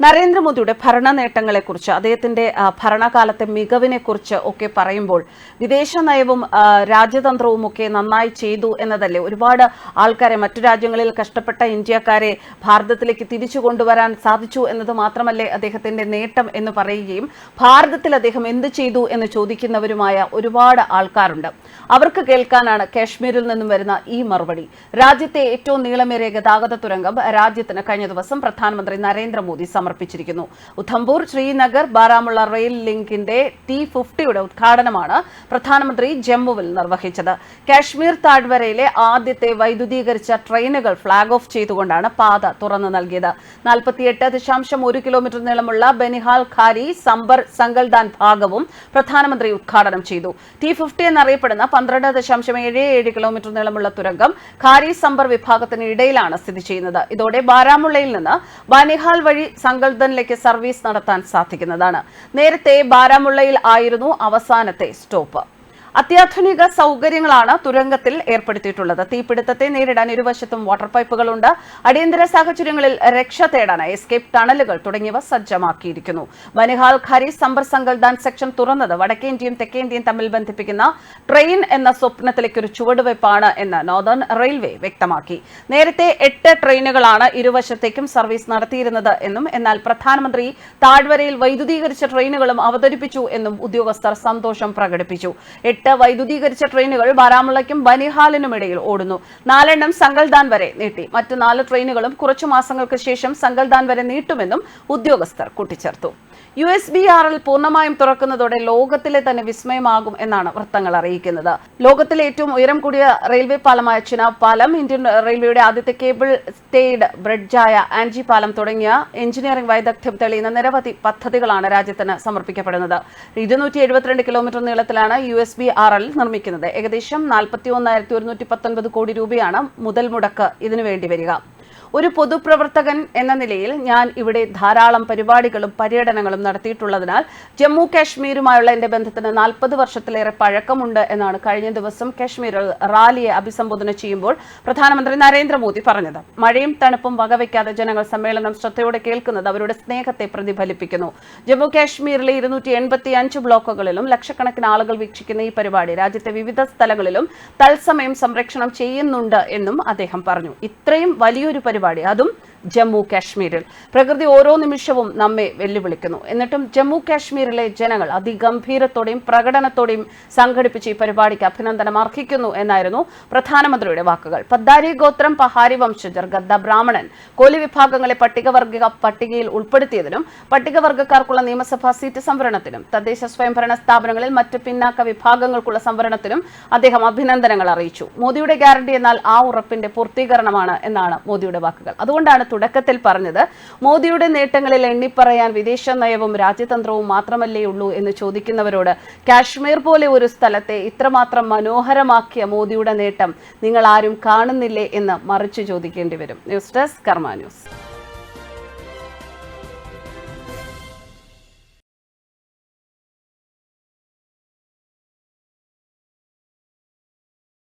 നരേന്ദ്രമോദിയുടെ ഭരണ നേട്ടങ്ങളെക്കുറിച്ച് അദ്ദേഹത്തിന്റെ ഭരണകാലത്തെ മികവിനെക്കുറിച്ച് ഒക്കെ പറയുമ്പോൾ വിദേശ നയവും രാജ്യതന്ത്രവും ഒക്കെ നന്നായി ചെയ്തു എന്നതല്ലേ? ഒരുപാട് ആൾക്കാരെ മറ്റു രാജ്യങ്ങളിൽ കഷ്ടപ്പെട്ട ഇന്ത്യക്കാരെ ഭാരതത്തിലേക്ക് തിരിച്ചു കൊണ്ടുവരാൻ സാധിച്ചു എന്നത് മാത്രമല്ലേ അദ്ദേഹത്തിന്റെ നേട്ടം എന്ന് പറയുകയും ഭാരതത്തിൽ അദ്ദേഹം എന്ത് ചെയ്തു എന്ന് ചോദിക്കുന്നവരുമായ ഒരുപാട് ആൾക്കാരുണ്ട്. അവർക്ക് കേൾക്കാനാണ് കാശ്മീരിൽ നിന്നും വരുന്ന ഈ മറുപടി. രാജ്യത്തെ ഏറ്റവും നീളമേറിയ ഗതാഗത തുരങ്കം രാജ്യത്തിന് കഴിഞ്ഞ ദിവസം പ്രധാനമന്ത്രി നരേന്ദ്രമോദി സമർപ്പിച്ചിരിക്കുന്നു. ഉധംപൂർ ശ്രീനഗർ ബാരാമുള്ള റെയിൽ ലിങ്കിന്റെ ടി ഫിഫ്റ്റിയുടെ ഉദ്ഘാടനമാണ് പ്രധാനമന്ത്രി ജമ്മുവിൽ നിർവഹിച്ചത്. കാശ്മീർ താഴ്വരയിലെ ആദ്യത്തെ വൈദ്യുതീകരിച്ച ട്രെയിനുകൾ ഫ്ളാഗ് ഓഫ് ചെയ്തുകൊണ്ടാണ് പാത തുറന്നു നൽകിയത്. നാൽപ്പത്തിയെട്ട് ദശാംശം ഒരു കിലോമീറ്റർ നീളമുള്ള ബനിഹാൽ ഖാരി സമ്പർ സങ്കൽദാൻ ഭാഗവും പ്രധാനമന്ത്രി ഉദ്ഘാടനം ചെയ്തു. ടി ഫിഫ്റ്റി എന്നറിയപ്പെടുന്ന പന്ത്രണ്ട് ദശാംശം ഏഴ് ഏഴ് കിലോമീറ്റർ നീളമുള്ള തുരങ്കം ഖാരി സമ്പർ വിഭാഗത്തിന് ഇടയിലാണ് സ്ഥിതി ചെയ്യുന്നത്. ഇതോടെ ബാരാമുള്ളയിൽ നിന്ന് ബനിഹാൽ വഴി സങ്കൽദനിലേക്ക് സർവീസ് നടത്താൻ സാധിക്കുന്നതാണ്. നേരത്തെ ബാരാമുള്ളയിൽ ആയിരുന്നു അവസാനത്തെ സ്റ്റോപ്പ്. അത്യാധുനിക സൗകര്യങ്ങളാണ് തുരങ്കത്തിൽ ഏർപ്പെടുത്തിയിട്ടുള്ളത്. തീപിടുത്തത്തെ നേരിടാൻ ഇരുവശത്തും വാട്ടർ പൈപ്പുകളുണ്ട് അടിയന്തര സാഹചര്യങ്ങളിൽ രക്ഷ തേടാനായി എസ്കേപ്പ് ടണലുകൾ തുടങ്ങിയവ സജ്ജമാക്കിയിരിക്കുന്നു. വനിഹാൽ ഖരി സമ്പർ സങ്കൽദാൻ സെക്ഷൻ തുറന്നത് വടക്കേന്ത്യയും തെക്കേന്ത്യയും തമ്മിൽ ബന്ധിപ്പിക്കുന്ന ട്രെയിൻ എന്ന സ്വപ്നത്തിലേക്ക് ഒരു ചുവടുവയ്പ്പാണ് എന്ന് നോർദേൺ റെയിൽവേ വ്യക്തമാക്കി. നേരത്തെ എട്ട് ട്രെയിനുകളാണ് ഇരുവശത്തേക്കും സർവീസ് നടത്തിയിരുന്നത് എന്നും എന്നാൽ പ്രധാനമന്ത്രി താഴ്വരയിൽ വൈദ്യുതീകരിച്ച ട്രെയിനുകളും അവതരിപ്പിച്ചു എന്നും ഉദ്യോഗസ്ഥർ സന്തോഷം പ്രകടിപ്പിച്ചു. എട്ട് വൈദ്യുതീകരിച്ച ട്രെയിനുകൾ ബാരാമുള്ളയ്ക്കും ബനിഹാലിനും ഇടയിൽ ഓടുന്നു. നാലെണ്ണം സങ്കൽദാൻ വരെ നീട്ടി. മറ്റ് നാല് ട്രെയിനുകളും കുറച്ചു മാസങ്ങൾക്ക് ശേഷം സങ്കൽദാൻ വരെ നീട്ടുമെന്നും ഉദ്യോഗസ്ഥർ കൂട്ടിച്ചേർത്തു. U S B R L പൂർണമായും തുറക്കുന്നതോടെ ലോകത്തിലെ തന്നെ വിസ്മയമാകും എന്നാണ് വൃത്തങ്ങൾ അറിയിക്കുന്നത്. ലോകത്തിലെ ഏറ്റവും ഉയരം കൂടിയ റെയിൽവേ പാലമായ ചിനാബ് പാലം ഇന്ത്യൻ റെയിൽവേയുടെ ആദ്യത്തെ കേബിൾ സ്റ്റേഡ് ബ്രിഡ്ജായ ആൻജി പാലം തുടങ്ങിയ എഞ്ചിനീയറിംഗ് വൈദഗ്ധ്യം തെളിയുന്ന നിരവധി പദ്ധതികളാണ് രാജ്യത്തിന് സമർപ്പിക്കപ്പെടുന്നത്. ഇരുന്നൂറ്റി എഴുപത്തിരണ്ട് kilometre നീളത്തിലാണ് U S B R L നിർമ്മിക്കുന്നത്. ഏകദേശം നാൽപ്പത്തി ഒന്നായിരത്തി ഒരുന്നൂറ്റി പത്തൊൻപത് കോടി രൂപയാണ് മുതൽ മുടക്ക് ഇതിനു വേണ്ടി വരിക. ഒരു പൊതുപ്രവർത്തകൻ എന്ന നിലയിൽ ഞാൻ ഇവിടെ ധാരാളം പരിപാടികളും പര്യടനങ്ങളും നടത്തിയിട്ടുള്ളതിനാൽ ജമ്മു കാശ്മീരുമായുള്ള എന്റെ ബന്ധത്തിന് നാൽപ്പത് വർഷത്തിലേറെ പഴക്കമുണ്ട് എന്നാണ് കഴിഞ്ഞ ദിവസം കാശ്മീരിൽ റാലിയെ അഭിസംബോധന ചെയ്യുമ്പോൾ പ്രധാനമന്ത്രി നരേന്ദ്രമോദി പറഞ്ഞത്. മഴയും തണുപ്പും വകവയ്ക്കാതെ ജനങ്ങൾ സമ്മേളനം ശ്രദ്ധയോടെ കേൾക്കുന്നത് അവരുടെ സ്നേഹത്തെ പ്രതിഫലിപ്പിക്കുന്നു. ജമ്മു കാശ്മീരിലെ ഇരുന്നൂറ്റി എൺപത്തി അഞ്ച് ബ്ലോക്കുകളിലും ലക്ഷക്കണക്കിന് ആളുകൾ വീക്ഷിക്കുന്ന ഈ പരിപാടി രാജ്യത്തെ വിവിധ സ്ഥലങ്ങളിലും തത്സമയം സംരക്ഷണം ചെയ്യുന്നുണ്ട് എന്നും അദ്ദേഹം പറഞ്ഞു. ഇത്രയും വലിയൊരു പരിപാടി. അതും ജമ്മു കാശ്മീരിൽ. പ്രകൃതി ഓരോ നിമിഷവും നമ്മെ വെല്ലുവിളിക്കുന്നു. എന്നിട്ടും ജമ്മു കാശ്മീരിലെ ജനങ്ങൾ അതിഗംഭീരത്തോടെയും പ്രകടനത്തോടെയും സംഘടിപ്പിച്ച് ഈ പരിപാടിക്ക് അഭിനന്ദനം അർഹിക്കുന്നു എന്നായിരുന്നു പ്രധാനമന്ത്രിയുടെ വാക്കുകൾ. പദ്ദാരി ഗോത്രം പഹാരി വംശജർ ഗദ്ദ ബ്രാഹ്മണൻ കോലി വിഭാഗങ്ങളെ പട്ടികവർഗ പട്ടികയിൽ ഉൾപ്പെടുത്തിയതിനും പട്ടികവർഗക്കാർക്കുള്ള നിയമസഭാ സീറ്റ് സംവരണത്തിനും തദ്ദേശ സ്വയംഭരണ സ്ഥാപനങ്ങളിൽ മറ്റ് പിന്നാക്ക വിഭാഗങ്ങൾക്കുള്ള സംവരണത്തിനും അദ്ദേഹം അഭിനന്ദനങ്ങൾ അറിയിച്ചു. മോദിയുടെ ഗ്യാരണ്ടി എന്നാൽ ആ ഉറപ്പിന്റെ പൂർത്തീകരണമാണ് എന്നാണ് മോദിയുടെ വാക്കുകൾ. അതുകൊണ്ടാണ് തുടക്കത്തിൽ പറഞ്ഞത് മോദിയുടെ നേട്ടങ്ങളിൽ എണ്ണിപ്പറയാൻ വിദേശ നയവും രാജ്യതന്ത്രവും മാത്രമല്ലേ ഉള്ളൂ എന്ന് ചോദിക്കുന്നവരോട് കാശ്മീർ പോലെ ഒരു സ്ഥലത്തെ ഇത്രമാത്രം മനോഹരമാക്കിയ മോദിയുടെ നേട്ടം നിങ്ങൾ ആരും കാണുന്നില്ലേ? എന്ന് മറിച്ചു ചോദിക്കേണ്ടി വരും. News desk Karma news.